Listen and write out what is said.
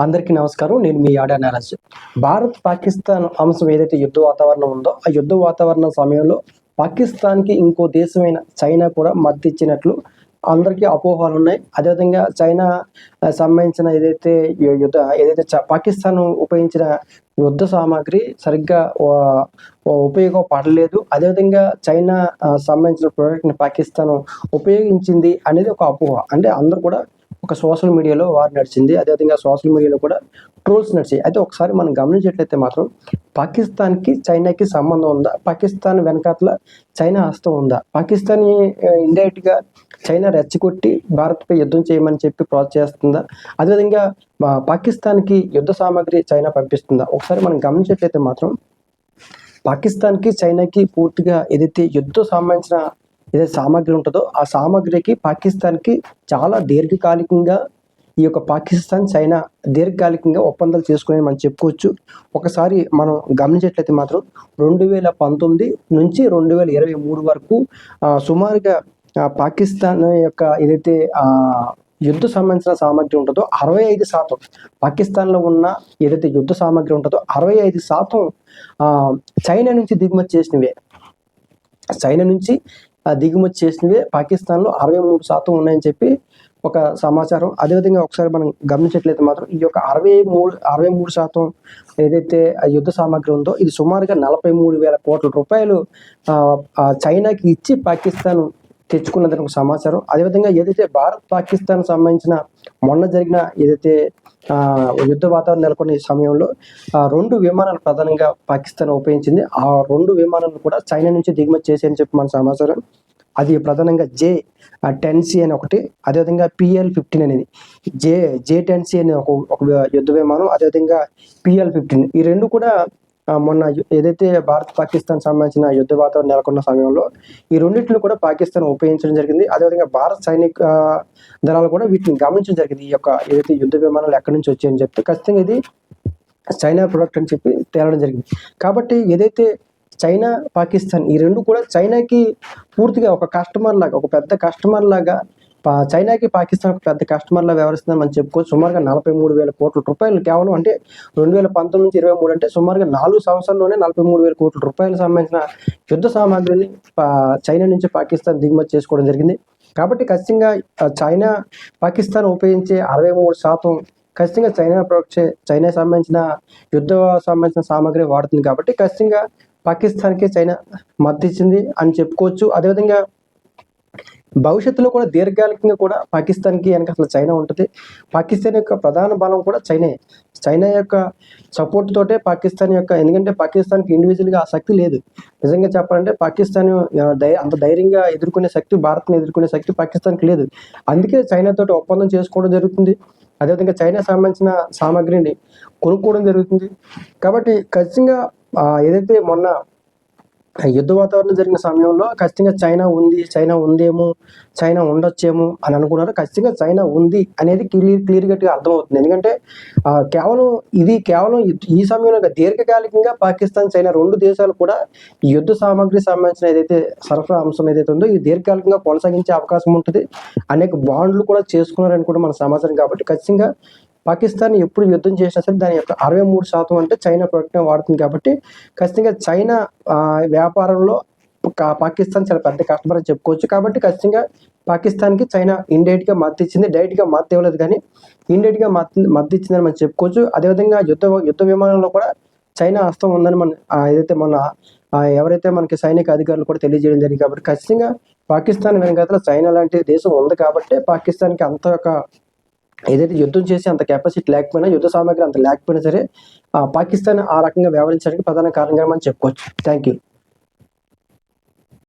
అందరికీ నమస్కారం. నేను మీ ఆడా నారాజ్. భారత్ పాకిస్తాన్ అంశం ఏదైతే యుద్ధ వాతావరణం ఉందో ఆ యుద్ధ వాతావరణం సమయంలో పాకిస్తాన్కి ఇంకో దేశమైన చైనా కూడా మద్దతు ఇచ్చినట్లు అందరికీ అపోహలు ఉన్నాయి. అదేవిధంగా చైనా సంబంధించిన ఏదైతే యుద్ధ ఏదైతే చ- పాకిస్తాన్ ఉపయోగించిన యుద్ధ సామాగ్రి సరిగ్గా ఉపయోగపడలేదు. అదేవిధంగా చైనా సంబంధించిన ప్రోడక్ట్ని పాకిస్తాన్ ఉపయోగించింది అనేది ఒక అపోహ. అంటే అందరూ కూడా ఒక సోషల్ మీడియాలో వారు నడిచింది. అదేవిధంగా సోషల్ మీడియాలో కూడా ట్రోల్స్ నడిచాయి. అయితే ఒకసారి మనం గమనించేట్లయితే మాత్రం పాకిస్తాన్కి చైనాకి సంబంధం ఉందా? పాకిస్తాన్ వెనకాతల చైనా హస్తం ఉందా? పాకిస్తాన్ ఇండైరెక్ట్గా చైనా రెచ్చగొట్టి భారత్పై యుద్ధం చేయమని చెప్పి ప్రోత్సహిస్తుందా అదేవిధంగా మా పాకిస్తాన్కి యుద్ధ సామాగ్రి చైనా పంపిస్తుందా? ఒకసారి మనం గమనించేట్లయితే మాత్రం పాకిస్తాన్కి చైనాకి పూర్తిగా ఏదైతే యుద్ధ సంబంధించిన ఏదైతే సామాగ్రి ఉంటుందో ఆ సామాగ్రికి పాకిస్తాన్కి చాలా దీర్ఘకాలికంగా ఈ యొక్క పాకిస్తాన్ చైనా దీర్ఘకాలికంగా ఒప్పందాలు చేసుకుని మనం చెప్పుకోవచ్చు. ఒకసారి మనం గమనించేట్లయితే మాత్రం రెండు వేల పంతొమ్మిది నుంచి రెండు వేల ఇరవై మూడు వరకు సుమారుగా పాకిస్తాన్ యొక్క ఏదైతే యుద్ధ సంబంధించిన సామాగ్రి ఉంటుందో అరవై ఐదు శాతం పాకిస్తాన్లో ఉన్న ఏదైతే యుద్ధ సామాగ్రి ఉంటుందో అరవై ఐదు శాతం చైనా నుంచి దిగుమతి చేసినవే. చైనా నుంచి దిగుమతి చేసినవే పాకిస్తాన్లో అరవై మూడు శాతం ఉన్నాయని చెప్పి ఒక సమాచారం. అదేవిధంగా ఒకసారి మనం గమనించట్లయితే మాత్రం ఈ యొక్క అరవై మూడు అరవై మూడు శాతం ఏదైతే ఆ యుద్ధ సామాగ్రి ఉందో ఇది సుమారుగా నలభై మూడు వేల కోట్ల రూపాయలు చైనాకి ఇచ్చి పాకిస్తాన్ తెచ్చుకున్నదని ఒక సమాచారం. అదేవిధంగా ఏదైతే భారత్ పాకిస్తాన్ సంబంధించిన మొన్న జరిగిన ఏదైతే యుద్ధ వాతావరణం నెలకొన్న సమయంలో ఆ రెండు విమానాలు ప్రధానంగా పాకిస్తాన్ ఉపయోగించింది. ఆ రెండు విమానాలను కూడా చైనా నుంచి దిగుమతి చేసేయని చెప్పి మన సమాచారం. అది ప్రధానంగా జే టెన్ సి అని ఒకటి అదేవిధంగా పిఎల్ ఫిఫ్టీన్ అనేది. జే జే టెన్ సి అనే ఒక ఒక యుద్ధ విమానం అదేవిధంగా పిఎల్ ఫిఫ్టీన్. ఈ రెండు కూడా మొన్న ఏదైతే భారత్ పాకిస్తాన్ సంబంధించిన యుద్ధ వాతావరణం నెలకొన్న సమయంలో ఈ రెండింటిని కూడా పాకిస్తాన్ ఉపయోగించడం జరిగింది. అదేవిధంగా భారత సైనిక దళాలు కూడా వీటిని గమనించడం జరిగింది. ఈ యొక్క ఏదైతే యుద్ధ విమానాలు ఎక్కడి నుంచి వచ్చాయని చెప్తే ఖచ్చితంగా ఇది చైనా ప్రొడక్ట్ అని చెప్పి తేలడం జరిగింది. కాబట్టి ఏదైతే చైనా పాకిస్తాన్ ఈ రెండు కూడా చైనాకి పూర్తిగా ఒక కస్టమర్ లాగా ఒక పెద్ద కస్టమర్ లాగా చైనాకి పాకిస్తాన్ పెద్ద కస్టమర్లా వ్యవహరిస్తుందని మనం చెప్పుకోవచ్చు. సుమారుగా నలభై మూడు వేల కోట్ల రూపాయలు కేవలం అంటే రెండు వేల పంతొమ్మిది నుంచి ఇరవై మూడు అంటే సుమారుగా నాలుగు సంవత్సరాల్లోనే నలభై మూడు వేల కోట్ల రూపాయలకు సంబంధించిన యుద్ధ సామాగ్రిని చైనా నుంచి పాకిస్తాన్ దిగుమతి చేసుకోవడం జరిగింది. కాబట్టి ఖచ్చితంగా చైనా పాకిస్తాన్ ఉపయోగించే అరవై మూడు శాతం ఖచ్చితంగా చైనా ప్రొడక్ట్ చైనా సంబంధించిన యుద్ధ సంబంధించిన సామాగ్రి వాడుతుంది కాబట్టి ఖచ్చితంగా పాకిస్తాన్కి చైనా మద్దతు ఇచ్చింది అని చెప్పుకోవచ్చు. అదేవిధంగా భవిష్యత్తులో కూడా దీర్ఘకాలికంగా కూడా పాకిస్తాన్కి వెనక అసలు చైనా ఉంటుంది. పాకిస్తాన్ యొక్క ప్రధాన బలం కూడా చైనా. చైనా యొక్క సపోర్ట్ తోటే పాకిస్తాన్ యొక్క ఎందుకంటే పాకిస్తాన్కి ఇండివిజువల్గా ఆ శక్తి లేదు. నిజంగా చెప్పాలంటే పాకిస్తాన్ అంత ధైర్యంగా ఎదుర్కొనే శక్తి భారత్ని ఎదుర్కొనే శక్తి పాకిస్తాన్కి లేదు. అందుకే చైనాతో ఒప్పందం చేసుకోవడం జరుగుతుంది. అదేవిధంగా చైనా సంబంధించిన సామాగ్రిని కొనుక్కోవడం జరుగుతుంది. కాబట్టి ఖచ్చితంగా ఏదైతే మొన్న యుద్ధ వాతావరణం జరిగిన సమయంలో ఖచ్చితంగా చైనా ఉంది చైనా ఉందేమో చైనా ఉండొచ్చేమో అని అనుకున్నారు? ఖచ్చితంగా చైనా ఉంది అనేది క్లియర్ క్లియర్గా అర్థమవుతుంది. ఎందుకంటే కేవలం ఇది కేవలం ఈ- సమయంలో దీర్ఘకాలికంగా పాకిస్తాన్ చైనా రెండు దేశాలు కూడా యుద్ధ సామాగ్రి సంబంధించిన ఏదైతే సరఫరా అంశం ఏదైతే ఉందో ఇది దీర్ఘకాలికంగా కొనసాగించే అవకాశం ఉంటుంది. అనేక బాండ్లు కూడా చేసుకున్నారని కూడా మన సమాచారం. కాబట్టి ఖచ్చితంగా పాకిస్తాన్ ఎప్పుడు యుద్ధం చేసినా సరే దాని యొక్క అరవై మూడు శాతం అంటే చైనా ప్రొడక్ట్ వాడుతుంది కాబట్టి ఖచ్చితంగా చైనా వ్యాపారంలో కా- పాకిస్తాన్ చాలా పెద్ద కస్టమర్ అని చెప్పుకోవచ్చు. కాబట్టి ఖచ్చితంగా పాకిస్తాన్కి చైనా ఇండైరెక్ట్గా మద్దతు ఇచ్చింది. డైరెక్ట్గా మద్దతు ఇవ్వలేదు కానీ ఇండైరెక్ట్గా మద్దతు మద్దతు ఇచ్చిందని మనం చెప్పుకోవచ్చు. అదేవిధంగా యుద్ధ యుద్ధ విమానంలో కూడా చైనా హస్తం ఉందని మన ఏదైతే మన ఎవరైతే మనకి సైనిక అధికారులు కూడా తెలియజేయడం జరిగింది కాబట్టి ఖచ్చితంగా పాకిస్తాన్ వెనకాతల చైనా లాంటి దేశం ఉంది కాబట్టి పాకిస్తాన్కి అంత ఒక ఏదైతే యుద్ధం చేసే అంత కెపాసిటీ లేకపోయినా యుద్ధ సామాగ్రి అంత లేకపోయినా సరే పాకిస్తాన్ ఆ రకంగా వ్యవహరించడానికి ప్రధాన కారణంగా మనం చెప్పుకోవచ్చు థ్యాంక్ యూ